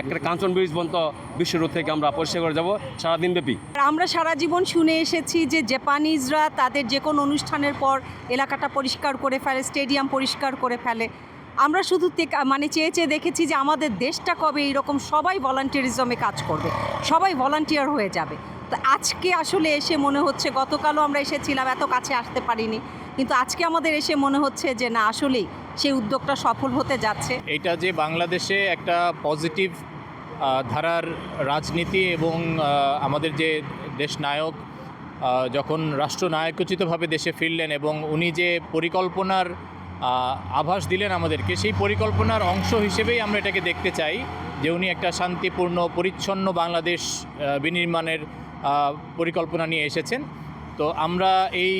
একটা কাঞ্চন ব্রিজ পর্যন্ত বিশ্ব রোড থেকে আমরা পরিষ্কার করে যাব। সারাদিন ব্যাপী আমরা সারা জীবন শুনে এসেছি যে জাপানিজরা তাদের যে কোনো অনুষ্ঠানের পর এলাকাটা পরিষ্কার করে ফেলে, স্টেডিয়াম পরিষ্কার করে ফেলে। আমরা শুধু মানে চেয়ে চেয়ে দেখেছি যে আমাদের দেশটা কবে এইরকম সবাই ভলান্টিয়ারিজমে কাজ করবে, সবাই ভলান্টিয়ার হয়ে যাবে। আজকে আসলে এসে মনে হচ্ছে গতকালও আমরা এসেছিলাম এত কাছে আসতে পারিনি। কিন্তু আজকে আমাদের এসে মনে হচ্ছে যে না আসলেই সেই উদ্যোগটা সফল হতে যাচ্ছে। এটা যে বাংলাদেশে একটা পজিটিভ ধারার রাজনীতি এবং আমাদের যে দেশ নায়ক আহ, যখন রাষ্ট্রনায়কোচিতভাবে দেশে ফিরলেন এবং উনি যে পরিকল্পনার আভাস দিলেন আমাদেরকে সেই পরিকল্পনার অংশ হিসেবেই আমরা এটাকে দেখতে চাই যে উনি একটা শান্তিপূর্ণ পরিচ্ছন্ন বাংলাদেশ বিনির্মাণের পরিকল্পনা নিয়ে এসেছেন। তো আমরা এই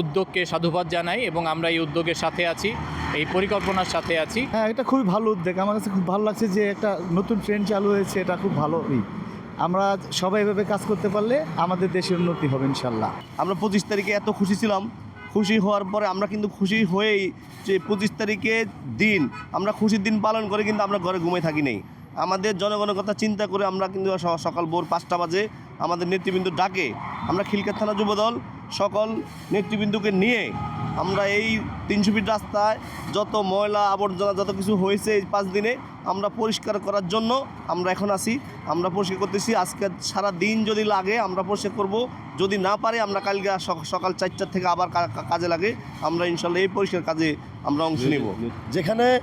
উদ্যোগকে সাধুবাদ জানাই এবং আমরা এই উদ্যোগের সাথে আছি এই পরিকল্পনার সাথে আছি। হ্যাঁ এটা খুবই ভালো উদ্যোগ। আমার কাছে খুব ভালো লাগছে যে একটা নতুন ট্রেন্ড চালু হয়েছে এটা খুব ভালোই আমরা সবাই এভাবে কাজ করতে পারলে আমাদের দেশের উন্নতি হবে ইনশাল্লাহ। আমরা পঁচিশ তারিখে এত খুশি ছিলাম। খুশি হওয়ার পরে আমরা কিন্তু খুশি হয়েই যে পঁচিশ তারিখে দিন আমরা খুশির দিন পালন করে কিন্তু আমরা ঘরে ঘুমে থাকি নেই। আমাদের জনগণের কথা চিন্তা করে আমরা কিন্তু সকাল ভোর পাঁচটা বাজে আমাদের নেতৃবৃন্দ ডাকে। আমরা খিলকাত থানা যুবদল, সকল নেতৃবৃন্দকে নিয়ে আমরা এই তিনশো ফিট রাস্তায় যত ময়লা আবর্জনা যত কিছু হয়েছে এই পাঁচ দিনে আমরা পরিষ্কার করার জন্য আমরা এখন আসি আমরা পরিষ্কার করতেছি। আজকে সারা দিন যদি লাগে আমরা পরিষ্কার করব। যদি না পারে আমরা কালকে সক- সকাল চারটার থেকে আবার কাজে লাগে। আমরা ইনশাল্লাহ এই পরিষ্কার কাজে আমরা অংশ নেব। যেখানে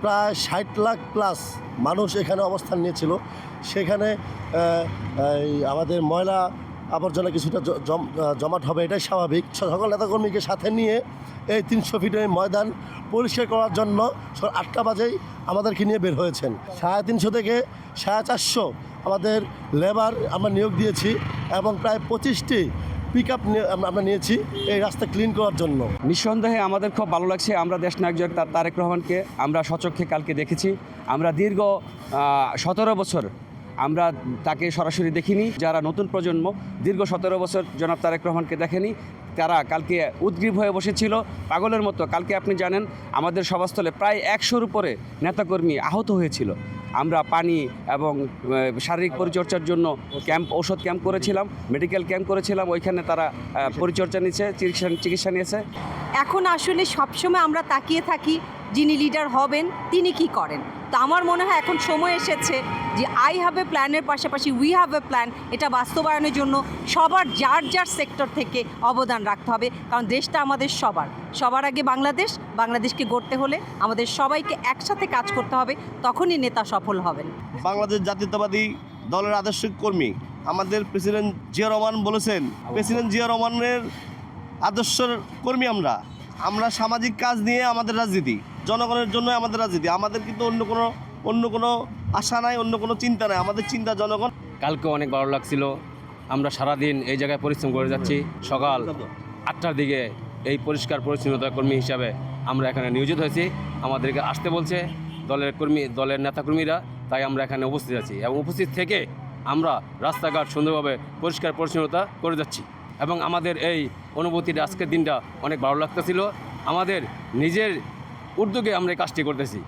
প্রায় ষাট লাখ প্লাস মানুষ এখানে অবস্থান নিয়েছিল। সেখানে আমাদের ময়লা আবর্জনা কিছুটা জমাট হবে, এটাই স্বাভাবিক। সকল নেতাকর্মীকে সাথে নিয়ে এই তিনশো ফিটের ময়দান পরিষ্কার করার জন্য আটটা বাজেই আমাদেরকে নিয়ে বের হয়েছেন। সাড়ে তিনশো থেকে সাড়ে চারশো আমাদের লেবার আমরা নিয়োগ দিয়েছি এবং প্রায় পঁচিশটি পিক আপ আমরা নিয়েছি এই রাস্তা ক্লিন করার জন্য। নিঃসন্দেহে আমাদের খুব ভালো লাগছে। আমরা দেশ নায়ক তারেক রহমানকে আমরা সচক্ষে কালকে দেখেছি। আমরা দীর্ঘ সতেরো বছর আমরা তাকে সরাসরি দেখিনি। যারা নতুন প্রজন্ম, দীর্ঘ সতেরো বছর জনাব তারেক রহমানকে দেখেনি, তারা কালকে উদ্গ্রীব হয়ে বসেছিল। পাগলের মতো, কালকে আপনি জানেন, আমাদের সভাস্থলে প্রায় একশোর উপরে নেতাকর্মী আহত হয়েছিল। আমরা পানি এবং শারীরিক পরিচর্যার জন্য ক্যাম্প, ঔষধ ক্যাম্প করেছিলাম, মেডিকেল ক্যাম্প করেছিলাম, ওইখানে তারা পরিচর্যা নিচ্ছে চিকিৎসা চিকিৎসা নিয়েছে। এখন আসলে সবসময় আমরা তাকিয়ে থাকি যিনি লিডার হবেন, তিনি কি করেন? তো আমার মনে হয় এখন সময় এসেছে যে আই হ্যাভ এ প্ল্যানের পাশাপাশি উই হ্যাভ এ প্ল্যান এটা বাস্তবায়নের জন্য সবার যার যার সেক্টর থেকে অবদান রাখতে হবে। কারণ দেশটা আমাদের সবার। সবার আগে বাংলাদেশ, বাংলাদেশকে গড়তে হলে আমাদের সবাইকে একসাথে কাজ করতে হবে, তখনই নেতা সফল হবেন। বাংলাদেশ জাতীয়তাবাদী দলের আদর্শিক কর্মী, আমাদের প্রেসিডেন্ট জিয়া রহমান বলেছেন, প্রেসিডেন্ট জিয়া রহমানের আদর্শের কর্মী আমরা। আমরা সামাজিক কাজ নিয়ে আমাদের রাজনীতি, জনগণের জন্য আমাদের রাজনীতি। আমাদের কিন্তু অন্য কোনো অন্য কোনো আশা নাই, অন্য কোনো চিন্তা নাই। আমাদের চিন্তা জনগণ। কালকে অনেক ভালো লাগছিল। আমরা সারাদিন এই জায়গায় পরিশ্রম করে যাচ্ছি। সকাল আটটার দিকে এই পরিষ্কার পরিচ্ছন্নতা কর্মী হিসাবে আমরা এখানে নিয়োজিত হয়েছি। আমাদেরকে আসতে বলছে দলের কর্মী, দলের নেতাকর্মীরা। তাই আমরা এখানে উপস্থিত আছি এবং উপস্থিত থেকে আমরা রাস্তাঘাট সুন্দরভাবে পরিষ্কার পরিচ্ছন্নতা করে যাচ্ছি। এবং আমাদের এই অনুভূতিটা আজকের দিনটা অনেক ভালো লাগতেছিল। আমাদের নিজের উদ্যোগে আমরা এই কাজটি করতেছি।